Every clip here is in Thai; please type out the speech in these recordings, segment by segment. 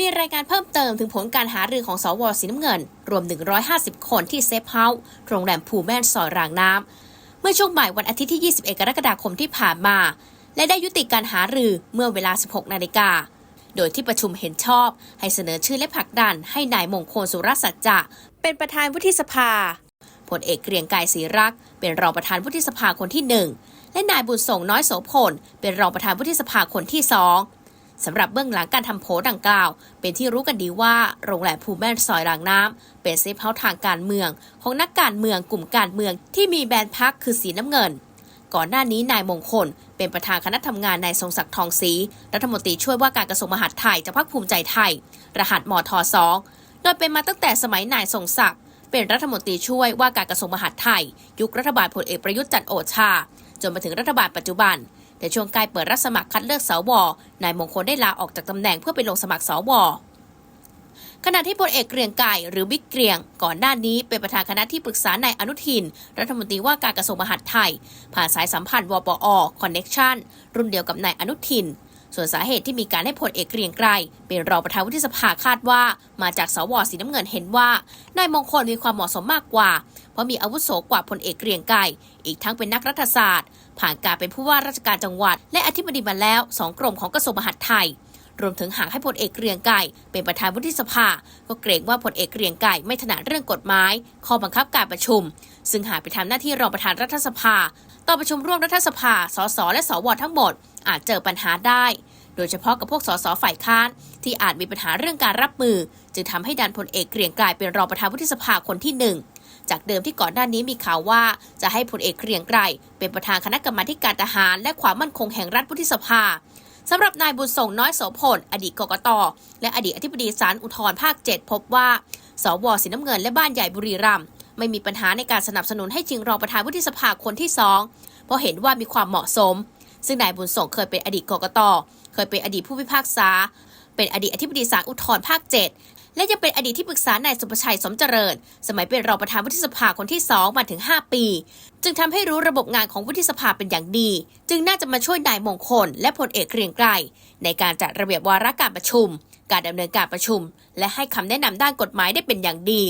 มีรายการเพิ่มเติมถึงผลการหารือของสวสีน้ำเงิน รวม 150 คนที่เซฟเฮาส์โรงแรมภูแม่นซอยรางน้ำ เมื่อช่วงบ่ายวันอาทิตย์ที่ 21 กรกฎาคมที่ผ่านมา และได้ยุติการหารือเมื่อเวลา 16 นาฬิกา โดยที่ประชุมเห็นชอบ ให้เสนอชื่อและผลักดัน ให้นายมงคลสุรสัจจะ เป็นประธานวุฒิสภาพลเอกเกรียงไกรศรีรักษ์เป็นรองประธานวุฒิสภาคนที่หนึ่งและนายบุญส่งน้อยโสพลเป็นรองประธานวุฒิสภาคนที่สอง สำหรับเบื้องหลังการทำโผดังกล่าว เป็นที่รู้กันดีว่าโรงแรมภูแม่ซอยรางน้ำเป็นเซฟเฮาส์ทางการเมือง ของนักการเมืองกลุ่มการเมืองที่มีแบรนด์พักคือสีน้ำเงิน ก่อนหน้านี้นายมงคล เป็นประธานคณะทำงานนายทรงศักดิ์ทองศรีรัฐมนตรีช่วยว่าการกระทรวงมหาดไทยจากพรรคภูมิใจไทย รหัสมทสองโดยเป็นมาตั้งแต่สมัยนายทรงศักดิ์เป็นรัฐมนตรีช่วยว่าการกระทรวงมหาดไทย ยุครัฐบาลพลเอกประยุทธ์จันโอชา จนมาถึงรัฐบาลปัจจุบัน แต่ช่วงใกล้เปิดรับสมัครคัดเลือกสว นายมงคลได้ลาออกจากตำแหน่งเพื่อไปลงสมัครสว ขณะที่พลเอกเกรียงไก่หรือบิ๊กเกรียง ก่อนหน้านี้เป็นประธานคณะที่ปรึกษานายอนุทิน รัฐมนตรีว่าการกระทรวงมหาดไทย ผ่านสายสัมพันธ์วปอคอนเน็กชันรุ่นเดียวกับนายอนุทิน ส่วนสาเหตุที่มีการให้พลเอกเกรียงไกรเป็นรองประธานวุฒิสภาคาดว่า มาจากสวสีน้ำเงินเห็นว่านายมงคลมีความเหมาะสมมากกว่า เพราะมีอาวุโสกว่าพลเอกเกรียงไกรอีกทั้งเป็นนักรัฐศาสตร์ ผ่านการเป็นผู้ว่าราชการจังหวัด และอธิบดีมาแล้วสองกรมของกระทรวงมหาดไทยรวมถึงหากให้พลเอกเกรียงไก่เป็นประธานวุฒิสภา ก็เกรงว่าพลเอกเกรียงไก่ไม่ถนัดเรื่องกฎหมาย ข้อบังคับการประชุม ซึ่งหากไปทำหน้าที่รองประธานรัฐสภา ต่อประชุมร่วมรัฐสภา สส และสวทั้งหมด อาจเจอปัญหาได้ โดยเฉพาะกับพวกสสฝ่ายค้าน ที่อาจมีปัญหาเรื่องการรับมือ จึงทำให้ดันพลเอกเกรียงไกรเป็นรองประธานวุฒิสภาคนที่หนึ่งจากเดิมที่ก่อนหน้านี้มีข่าวว่า จะให้พลเอกเกรียงไกรเป็นประธานคณะกรรมาธิการทหาร และความมั่นคงแห่งรัฐวุฒิสภาสำหรับนายบุญส่งน้อยโสพลอดีตกกตและอดีตอธิบดีศาลอุทธรภาค 7 พบว่า สวสีน้ำเงินและบ้านใหญ่บุรีรัมย์ไม่มีปัญหาในการสนับสนุนให้จริงรองประธานวุฒิสภาคนที่สองเพราะเห็นว่ามีความเหมาะสม ซึ่งนายบุญส่งเคยเป็นอดีตกกต เคยเป็นอดีตผู้พิพากษา เป็นอดีตอธิบดีศาลอุทธรภาค 7 และยังเป็นอดีตที่ปรึกษานายสุประชัยสมเจริญ สมัยเป็นรองประธานวุฒิสภาคนที่ 2 มาถึง 5 ปี จึงทำให้รู้ระบบงานของวุฒิสภาเป็นอย่างดี จึงน่าจะมาช่วยนายมงคล และพลเอกเกรียงไกรในการจัดระเบียบวาระการประชุม การดำเนินการประชุม และให้คำแนะนำด้านกฎหมายได้เป็นอย่างดี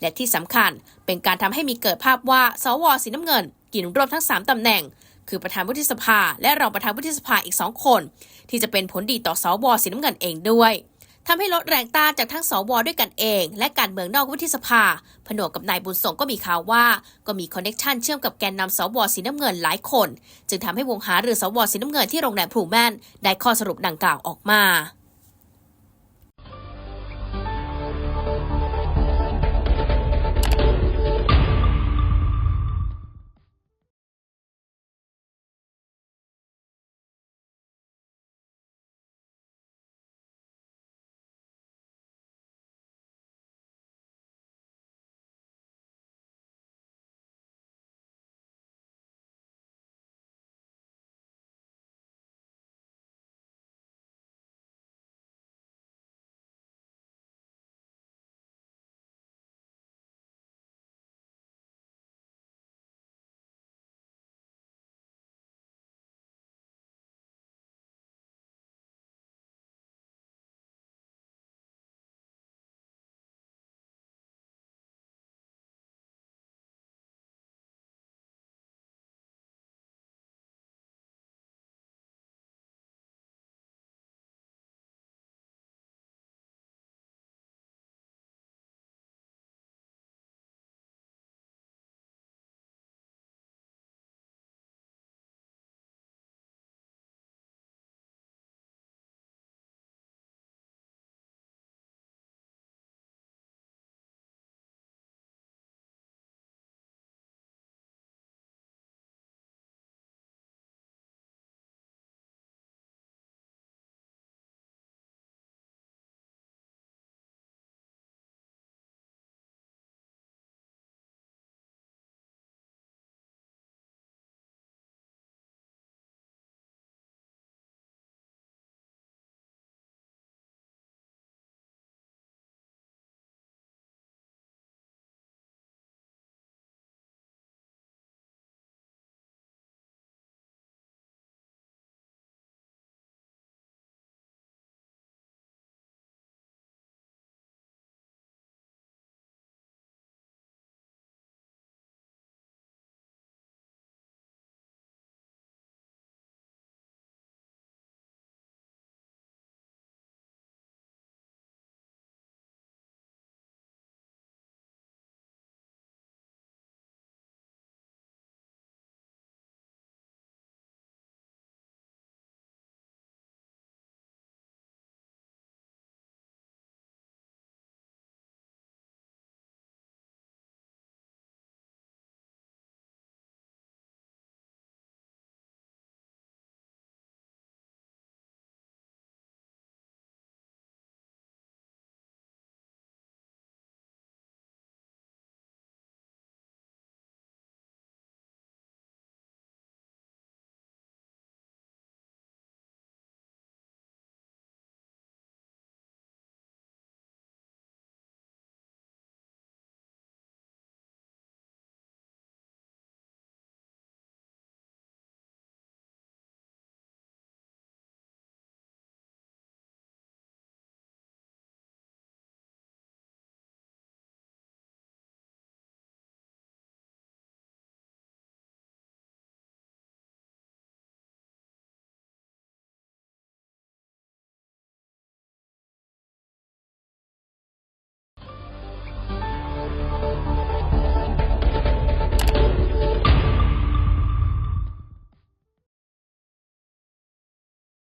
และที่สำคัญเป็นการทำให้มีเกิดภาพว่าสวสีน้ำเงินกินรวมทั้ง 3ตำแหน่ง คือประธานวุฒิสภา และรองประธานวุฒิสภาอีกสองคน ที่จะเป็นผลดีต่อสวสีน้ำเงินเองด้วยทำให้ลดแรงต้านจากทั้งสวด้วยกันเอง และการเมืองนอกวุฒิสภา ผนวกกับนายบุญส่งก็มีข่าวว่า ก็มีคอนเน็ชันเชื่อมกับแกนนำสวสีน้ำเงินหลายคน จึงทำให้วงหาหรือสวสีน้ำเงินที่โรงแรมพลูแมนได้ข้อสรุปดังกล่าวออกมา